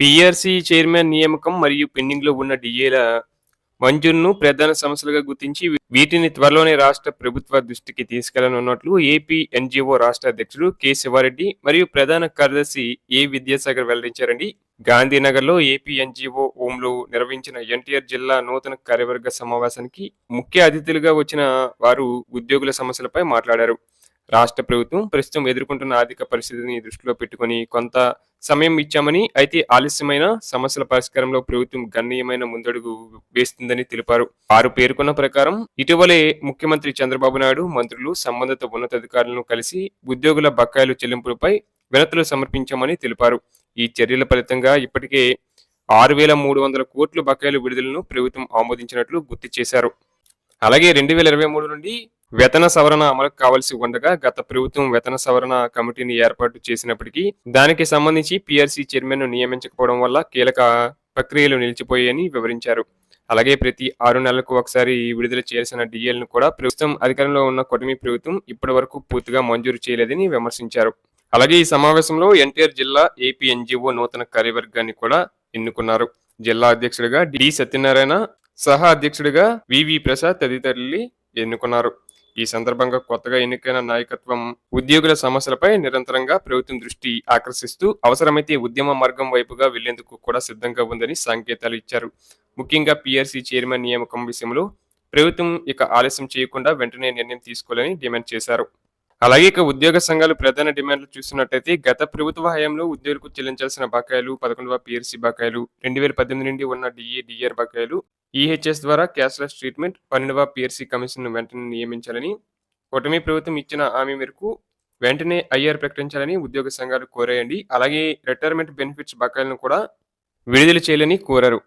PRC chairman నియామకం మరియు పెండింగ్లో ఉన్న డిఏల మంజూరును ప్రధాన సమస్యలుగా గుర్తించి వీటిని త్వరలోనే రాష్ట్ర ప్రభుత్వ దృష్టికి తీసుకెళ్ళనున్నట్లు ఏపీ ఎన్జిఓ రాష్ట్ర అధ్యక్షుడు కె శివారెడ్డి మరియు ప్రధాన కార్యదర్శి ఏ విద్యాసాగర్ వెల్లడించారండి. గాంధీనగర్లో ఏపీ ఎన్జిఓ లో నిర్వహించిన ఎన్టీఆర్ జిల్లా నూతన కార్యవర్గ సమావేశానికి ముఖ్య అతిథులుగా వచ్చిన వారు ఉద్యోగుల సమస్యలపై మాట్లాడారు. రాష్ట్ర ప్రభుత్వం ప్రస్తుతం ఎదుర్కొంటున్న ఆర్థిక పరిస్థితిని దృష్టిలో పెట్టుకొని కొంత సమయం ఇచ్చామని అయితే ఆలస్యమైన సమస్యల పరిష్కారంలో ప్రభుత్వం గణనీయమైన ముందడుగు వేస్తుందని తెలిపారు. వారు పేర్కొన్న ప్రకారం ఇటీవలే ముఖ్యమంత్రి చంద్రబాబు నాయుడు మంత్రులు సంబంధిత ఉన్నతాధికారులను కలిసి ఉద్యోగుల బకాయిలు చెల్లింపులపై వినతులు సమర్పించామని తెలిపారు. ఈ చర్యల ఫలితంగా ఇప్పటికే ఆరు వేల మూడు వందల కోట్ల బకాయిలు విడుదలను ప్రభుత్వం ఆమోదించినట్లు గుర్తు చేశారు. అలాగే రెండు వేల ఇరవై మూడు నుండి వేతన సవరణ అమలు కావాల్సి ఉండగా గత ప్రభుత్వం వేతన సవరణ కమిటీని ఏర్పాటు చేసినప్పటికీ దానికి సంబంధించి పిఆర్సీ చైర్మన్ను నియమించకపోవడం వల్ల కీలక ప్రక్రియలు నిలిచిపోయాయని వివరించారు. అలాగే ప్రతి ఆరు నెలలకు ఒకసారి విడుదల చేయాల్సిన డిఎల్ను కూడా ప్రస్తుతం అధికారంలో ఉన్న కూటమి ప్రభుత్వం ఇప్పటి వరకు పూర్తిగా మంజూరు చేయలేదని విమర్శించారు. అలాగే ఈ సమావేశంలో ఎన్టీఆర్ జిల్లా ఏపీ ఎన్జిఓ నూతన కార్యవర్గాన్ని కూడా ఎన్నుకున్నారు. జిల్లా అధ్యక్షుడిగా డి సత్యనారాయణ సహా అధ్యక్షుడిగా వివి ప్రసాద్ తదితరులు ఎన్నుకున్నారు. ఈ సందర్భంగా కొత్తగా ఎన్నికైన నాయకత్వం ఉద్యోగుల సమస్యలపై నిరంతరంగా ప్రభుత్వం దృష్టి ఆకర్షిస్తూ అవసరమైతే ఉద్యమ మార్గం వైపుగా వెళ్ళేందుకు కూడా సిద్ధంగా ఉందని సంకేతాలు ఇచ్చారు. ముఖ్యంగా పిఆర్సీ చైర్మన్ నియామకం విషయంలో ప్రభుత్వం ఇక ఆలస్యం చేయకుండా వెంటనే నిర్ణయం తీసుకోవాలని డిమాండ్ చేశారు. అలాగే ఇక ఉద్యోగ సంఘాలు ప్రధాన డిమాండ్లు చూస్తున్నట్టయితే గత ప్రభుత్వ హయాంలో ఉద్యోగులకు చెల్లించాల్సిన బకాయిలు పదకొండవ పిఆర్సీ బకాయిలు రెండు వేల పద్దెనిమిది నుండి ఉన్న డిఏ డిఆర్ బకాయిలు ఈహెచ్ఎస్ ద్వారా క్యాష్లెస్ ట్రీట్మెంట్ పన్నెండవ పిఆర్సీ కమిషన్ను వెంటనే నియమించాలని కూటమి ప్రభుత్వం ఇచ్చిన హామీ మేరకు వెంటనే ఐఆర్ ప్రకటించాలని ఉద్యోగ సంఘాలు కోరాయండి. అలాగే రిటైర్మెంట్ బెనిఫిట్స్ బకాయిలను కూడా విడుదల చేయాలని కోరారు.